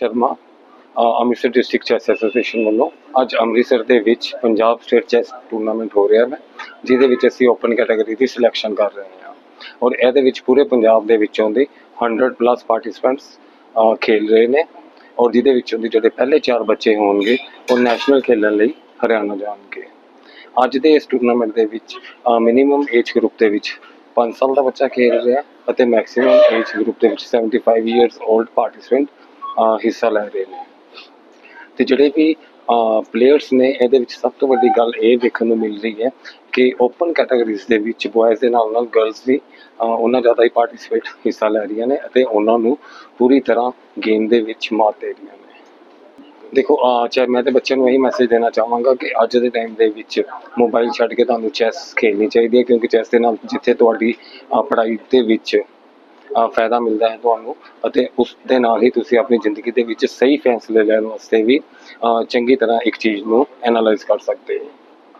Sharma Amritsar district chess association ਵੱਲੋਂ ਅੱਜ ਅੰਮ੍ਰਿਤਸਰ ਦੇ ਵਿੱਚ ਪੰਜਾਬ ਸਟੇਟ ਚੈਸ ਟੂਰਨਾਮੈਂਟ ਹੋ ਰਿਹਾ ਹੈ, ਜਿਹਦੇ ਵਿੱਚ ਅਸੀਂ ਓਪਨ ਕੈਟਾਗਰੀ ਦੀ ਸਿਲੈਕਸ਼ਨ ਕਰ ਰਹੇ ਹਾਂ। ਔਰ ਇਹਦੇ ਵਿੱਚ ਪੂਰੇ ਪੰਜਾਬ ਦੇ ਵਿੱਚੋਂ ਦੇ 100 ਪਲੱਸ ਪਾਰਟਿਸਪੈਂਟਸ ਖੇਲ ਰਹੇ ਨੇ ਔਰ ਜਿਹਦੇ ਵਿੱਚੋਂ ਦੇ ਜਿਹੜੇ ਪਹਿਲੇ ਚਾਰ ਬੱਚੇ ਹੋਣਗੇ, ਉਹ ਨੈਸ਼ਨਲ ਖੇਲਣ ਲਈ ਹਰਿਆਣਾ ਜਾਣਗੇ। ਅੱਜ ਦੇ ਇਸ ਟੂਰਨਾਮੈਂਟ ਦੇ ਵਿੱਚ ਮਿਨੀਮਮ ਏਜ ਗਰੁੱਪ ਦੇ ਵਿੱਚ 5 ਸਾਲ ਦਾ ਬੱਚਾ ਖੇਡ ਰਿਹਾ ਅਤੇ ਮੈਕਸਿਮਮ ਏਜ ਗਰੁੱਪ ਦੇ ਵਿੱਚ 75 ਇਅਰਸ 올ਡ ਪਾਰਟਿਸਪੈਂਟ ਹਿੱਸਾ ਲੈ ਰਹੇ ਨੇ। ਤੇ ਜਿਹੜੇ ਵੀ ਪਲੇਅਰਸ ਨੇ, ਇਹਦੇ ਵਿੱਚ ਸਭ ਤੋਂ ਵੱਡੀ ਗੱਲ ਇਹ ਦੇਖਣ ਨੂੰ ਮਿਲ ਰਹੀ ਹੈ ਕਿ ਓਪਨ ਕੈਟਾਗਰੀਜ਼ ਦੇ ਵਿੱਚ ਬॉयਜ਼ ਦੇ ਨਾਲ ਨਾਲ ਗਰਲਸ ਵੀ ਉਹਨਾਂ ਜ਼ਿਆਦਾ ਹੀ ਪਾਰਟਿਸਿਪੇਟ ਹਿੱਸਾ ਲੈ ਰਹੀਆਂ ਨੇ ਅਤੇ ਉਹਨਾਂ ਨੂੰ ਪੂਰੀ ਤਰ੍ਹਾਂ ਗੇਮ ਦੇ ਵਿੱਚ ਮਾਤ ਦੇ ਰਹੀਆਂ ਨੇ। ਦੇਖੋ ਆ ਚਾਹੇ ਮੈਂ ਤੇ ਬੱਚਿਆਂ ਨੂੰ ਇਹੀ ਮੈਸੇਜ ਦੇਣਾ ਚਾਹਾਂਗਾ ਕਿ ਅੱਜ ਦੇ ਟਾਈਮ ਦੇ ਵਿੱਚ ਮੋਬਾਈਲ ਛੱਡ ਕੇ ਤੁਹਾਨੂੰ ਚੈਸ ਖੇਡਣੀ ਚਾਹੀਦੀ ਹੈ ਕਿਉਂਕਿ ਚੈਸ ਦੇ ਨਾਲ ਜਿੱਥੇ ਤੁਹਾਡੀ ਪੜ੍ਹਾਈ ਦੇ ਵਿੱਚ ਫਾਇਦਾ ਮਿਲਦਾ ਹੈ ਤੁਹਾਨੂੰ ਅਤੇ ਉਸ ਦੇ ਨਾਲ ਹੀ ਤੁਸੀਂ ਆਪਣੀ ਜ਼ਿੰਦਗੀ ਦੇ ਵਿੱਚ ਸਹੀ ਫੈਸਲੇ ਲੈਣ ਵਾਸਤੇ ਵੀ ਚੰਗੀ ਤਰ੍ਹਾਂ ਇੱਕ ਚੀਜ਼ ਨੂੰ ਐਨਾਲਾਈਜ਼ ਕਰ ਸਕਦੇ ਹੋ।